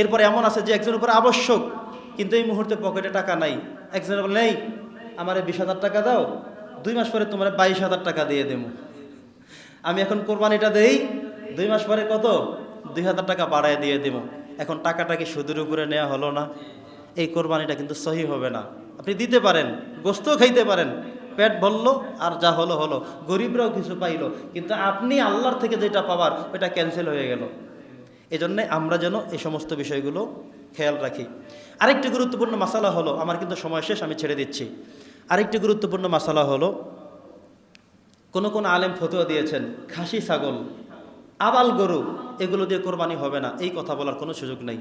এরপরে এমন আছে যে একজনের উপরে আবশ্যক, কিন্তু এই মুহূর্তে পকেটে টাকা নাই। একজনের বলে নেই আমার বিশ হাজার টাকা দাও, দুই মাস পরে তোমার বাইশ হাজার টাকা দিয়ে দেবো। আমি এখন কোরবানিটা দেই, দুই মাস পরে কত? দুই হাজার টাকা বাড়ায় দিয়ে দেবো। এখন টাকাটা কি সুদের উপরে নেওয়া হলো না? এই কোরবানিটা কিন্তু সহি হবে না। আপনি দিতে পারেন গোস্তও খাইতে পারেন, পেট ভরলো, আর যা হলো হলো। গরিবরাও কিছু পাইলো, কিন্তু আপনি আল্লাহর থেকে যেটা পাবার ওটা ক্যান্সেল হয়ে গেল। এজন্যে আমরা যেন এই সমস্ত বিষয়গুলো খেয়াল রাখি। আরেকটি গুরুত্বপূর্ণ মশালা হলো, আমার কিন্তু সময় শেষ, আমি ছেড়ে দিচ্ছি। আরেকটি গুরুত্বপূর্ণ মশালা হলো, কোনো কোনো আলেম ফতুয়া দিয়েছেন, খাসি, ছাগল, আবাল গরু, এগুলো দিয়ে কোরবানি হবে না, এই কথা বলার কোনো সুযোগ নেই।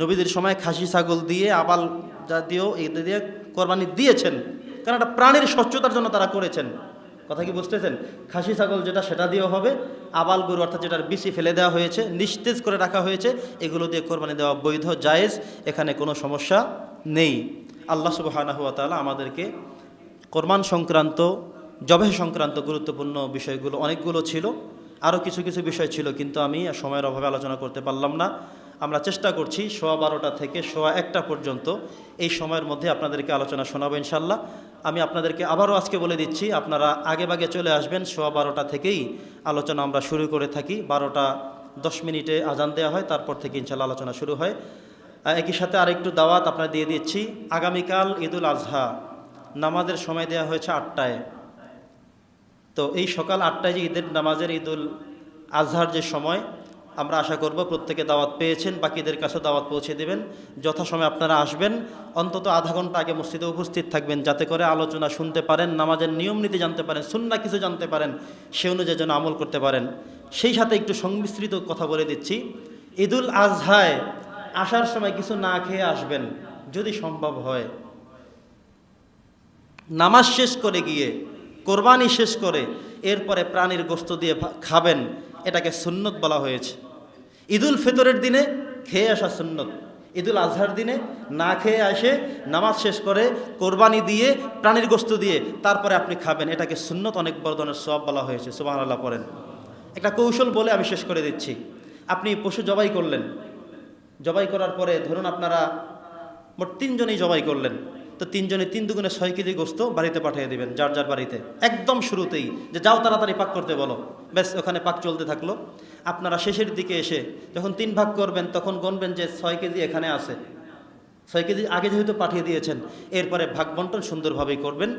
নবীদের সময় খাসি, ছাগল দিয়ে, আবাল জাতীয়, এদের দিয়ে কোরবানি দিয়েছেন কারণ একটা প্রাণীর স্বচ্ছতার জন্য তারা করেছেন। কথা কি বুঝতেছেন? খাসি ছাগল যেটা, সেটা দিয়েও হবে। আবাল গরু অর্থাৎ যেটার বিচি ফেলে দেওয়া হয়েছে, নিস্তেজ করে রাখা হয়েছে, এগুলো দিয়ে কোরবানি দেওয়া বৈধ, জায়েজ, এখানে কোনো সমস্যা নেই। আল্লাহ সুবহানাহু ওয়া তাআলা আমাদেরকে কোরবান সংক্রান্ত জবে সংক্রান্ত গুরুত্বপূর্ণ বিষয়গুলো, অনেকগুলো ছিল। আরও কিছু কিছু বিষয় ছিল, কিন্তু আমি সময়ের অভাবে আলোচনা করতে পারলাম না। আমরা চেষ্টা করছি সোয়া বারোটা থেকে সোয়া একটা পর্যন্ত এই সময়ের মধ্যে আপনাদেরকে আলোচনা শোনাবো ইনশাল্লাহ আমি আপনাদেরকে আবারও আজকে বলে দিচ্ছি, আপনারা আগে বাগে চলে আসবেন, সোয়া বারোটা থেকেই আলোচনা আমরা শুরু করে থাকি। বারোটা দশ মিনিটে আজান দেওয়া হয়, তারপর থেকে ইনশাল্লাহ আলোচনা শুরু হয়। একই সাথে আরেকটু দাওয়াত আপনারা দিয়ে দিচ্ছি। আগামীকাল ঈদুল আজহা, নামাজের সময় দেওয়া হয়েছে আটটায়। তো এই সকাল আটটায় যে ঈদের, নামাজের ঈদুল আজহার যে সময় আমরা আশা করব প্রত্যেকে দাওয়াত পেয়েছেন, বাকিদের কাছে দাওয়াত পৌঁছে দেবেন। যথাসময়ে আপনারা আসবেন। অন্তত আধা ঘণ্টা আগে মসজিদে উপস্থিত থাকবেন যাতে করে আলোচনা শুনতে পারেন, নামাজের নিয়ম নীতি জানতে পারেন সুন্না কিছু জানতে পারেন, সে অনুযায়ী যেন আমল করতে পারেন। সেই সাথে একটু সংমিশ্রিত কথা বলে দিচ্ছি। ঈদুল আজহায় আসার সময় কিছু না খেয়ে আসবেন, যদি সম্ভব হয়। নামাজ শেষ করে গিয়ে, কোরবানি শেষ করে, এরপরে প্রাণীর গোস্ত দিয়ে খাবেন, এটাকে সুন্নত বলা হয়েছে। ঈদুল ফিতরের দিনে খেয়ে আসা সুন্নত। ঈদুল আজহার দিনে না খেয়ে আসে, নামাজ শেষ করে কোরবানি দিয়ে, প্রাণীর গোস্ত দিয়ে, তারপরে আপনি খাবেন। এটাকে সুন্নত অনেক বড় ধরনের সব বলা হয়েছে সুবাহ আল্লাহ পড়েন। একটা কৌশল বলে আমি শেষ করে দিচ্ছি। আপনি পশু জবাই করলেন। জবাই করার পরে ধরুন আপনারা মোট তিনজনেই জবাই করলেন। তো তিনজনে তিন দুগুণে ছয় কেজি গোস্ত বাড়িতে পাঠিয়ে দিবেন, যার যার বাড়িতে। একদম শুরুতেই যে যাও তাড়াতাড়ি পাক করতে বলো। ব্যাস, ওখানে পাক চলতে থাকল। আপনারা শেষের দিকে এসে যখন তিন ভাগ করবেন, তখন গণবেন যে ছয় কেজি এখানে আছে। ছয় কেজি আগে যেহেতু পাঠিয়ে দিয়েছেন, এরপরে ভাগ বন্টন সুন্দরভাবেই করবেন।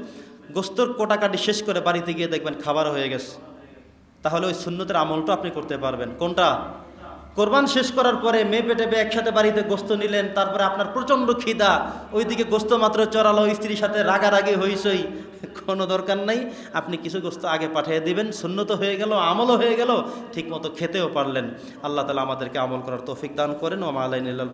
গোস্তর কোটাকাটি শেষ করে বাড়িতে গিয়ে দেখবেন খাবার হয়ে গেছে। তাহলে ওই সুন্নতের আমলটা আপনি করতে পারবেন। কোনটা? কোরবান শেষ করার পরে মেয়ে পেটে একসাথে বাড়িতে গোস্ত নিলেন, তারপরে আপনার প্রচণ্ড খিদা। ওইদিকে গোস্ত মাত্র চড়ালো, স্ত্রীর সাথে রাগারাগি হইসই কোনো দরকার নাই। আপনি কিছু গোস্ত আগে পাঠিয়ে দিবেন, সুন্নত হয়ে গেল, আমলও হয়ে গেল ঠিক মতো খেতেও পারলেন। আল্লাহ তালা আমাদেরকে আমল করার তৌফিক দান করেন। ও আলাইন